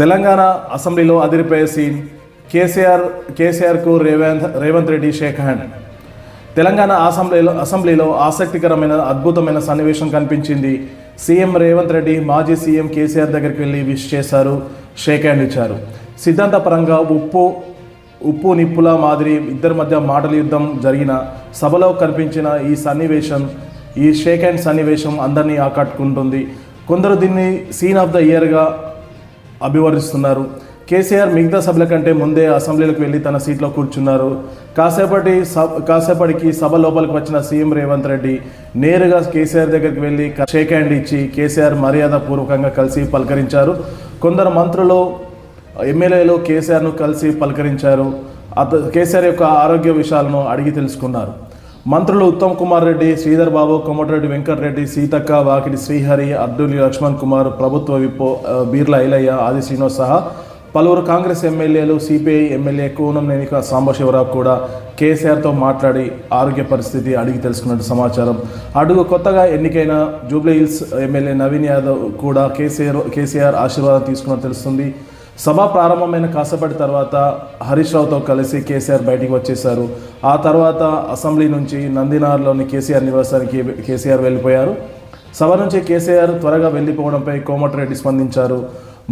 తెలంగాణ అసెంబ్లీలో అదిరిపోయే సీన్ కేసీఆర్ కేసీఆర్కు రేవంత్ రేవంత్ రెడ్డి షేక్ హ్యాండ్. తెలంగాణ అసెంబ్లీలో అసెంబ్లీలో ఆసక్తికరమైన అద్భుతమైన సన్నివేశం కనిపించింది. సీఎం రేవంత్ రెడ్డి మాజీ సీఎం కేసీఆర్ దగ్గరికి వెళ్ళి విష్ చేశారు షేక్ హ్యాండ్ ఇచ్చారు. సిద్ధాంతపరంగా ఉప్పు ఉప్పు నిప్పుల మాదిరి ఇద్దరి మధ్య మాటల యుద్ధం జరిగిన సభలో కనిపించిన ఈ సన్నివేశం ఈ షేక్ హ్యాండ్ సన్నివేశం అందరినీ ఆకట్టుకుంటుంది. కొందరు దీన్ని సీన్ ఆఫ్ ద ఇయర్గా అభివర్ణిస్తున్నారు. కేసీఆర్ మిగతా సభల కంటే ముందే అసెంబ్లీలకు వెళ్ళి తన సీట్లో కూర్చున్నారు. కాసేపటి సభ కాసేపటికి సభ లోపలికి వచ్చిన సీఎం రేవంత్ రెడ్డి నేరుగా కేసీఆర్ దగ్గరికి వెళ్ళి షేక్ హ్యాండ్ ఇచ్చి కేసీఆర్ మర్యాద పూర్వకంగా కలిసి పలకరించారు. కొందరు మంత్రులు ఎమ్మెల్యేలు కేసీఆర్ను కలిసి పలకరించారు. అత కేసీఆర్ యొక్క ఆరోగ్య విషయాలను అడిగి తెలుసుకున్నారు. మంత్రులు ఉత్తమ్ కుమార్ రెడ్డి శ్రీధర్ బాబు కోమటిరెడ్డి వెంకటరెడ్డి సీతక్క వాకిటి శ్రీహరి అబ్దుల్ లక్ష్మణ్ కుమార్ ప్రభుత్వ విప్పో బీర్ల ఐలయ్య ఆది శ్రీనివాస్ సహా పలువురు కాంగ్రెస్ ఎమ్మెల్యేలు సిపిఐ ఎమ్మెల్యే కూనంనేని సాంబశివరావు కూడా కేసీఆర్తో మాట్లాడి ఆరోగ్య పరిస్థితి అడిగి తెలుసుకున్నట్టు సమాచారం. అడుగు కొత్తగా ఎన్నికైన Jubilee Hills MLA Naveen Yadav కూడా కేసీఆర్ కేసీఆర్ ఆశీర్వాదం తీసుకున్నట్టు తెలుస్తుంది. సభ ప్రారంభమైన కాసేపటి తర్వాత హరీష్ రావుతో కలిసి కేసీఆర్ బయటికి వచ్చేశారు. ఆ తర్వాత అసెంబ్లీ నుంచి నందినార్లోని కేసీఆర్ నివాసానికి కేసీఆర్ వెళ్ళిపోయారు. సభ నుంచి కేసీఆర్ త్వరగా వెళ్ళిపోవడంపై కోమటిరెడ్డి స్పందించారు.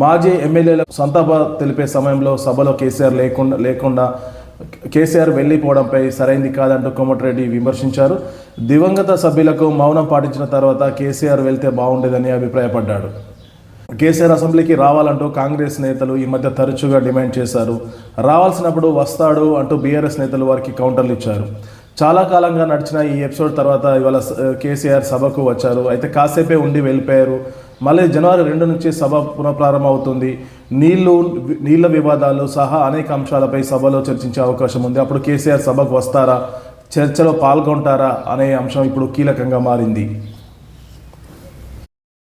మాజీ ఎమ్మెల్యేలకు సంతాప తెలిపే సమయంలో సభలో కేసీఆర్ లేకుండా లేకుండా కేసీఆర్ వెళ్ళిపోవడంపై సరైంది కాదంటూ కోమటిరెడ్డి విమర్శించారు. దివంగత సభ్యులకు మౌనం పాటించిన తర్వాత కేసీఆర్ వెళ్తే బాగుండేదని అభిప్రాయపడ్డాడు. కేసీఆర్ అసెంబ్లీకి రావాలంటూ కాంగ్రెస్ నేతలు ఈ మధ్య తరచుగా డిమాండ్ చేశారు. రావాల్సినప్పుడు వస్తాడు అంటూ బీఆర్ఎస్ నేతలు వారికి కౌంటర్లు ఇచ్చారు. చాలా కాలంగా నడిచిన ఈ ఎపిసోడ్ తర్వాత ఇవాళ కేసీఆర్ సభకు వచ్చారు. అయితే కాసేపే ఉండి వెళ్ళిపోయారు. మళ్ళీ జనవరి రెండు నుంచి సభ పునఃప్రారంభం అవుతుంది నీళ్ళు నీళ్ళ వివాదాలు సహా అనేక అంశాలపై సభలో చర్చించే అవకాశం ఉంది. అప్పుడు కేసీఆర్ సభకు వస్తారా? చర్చలో పాల్గొంటారా? అనే అంశం ఇప్పుడు కీలకంగా మారింది.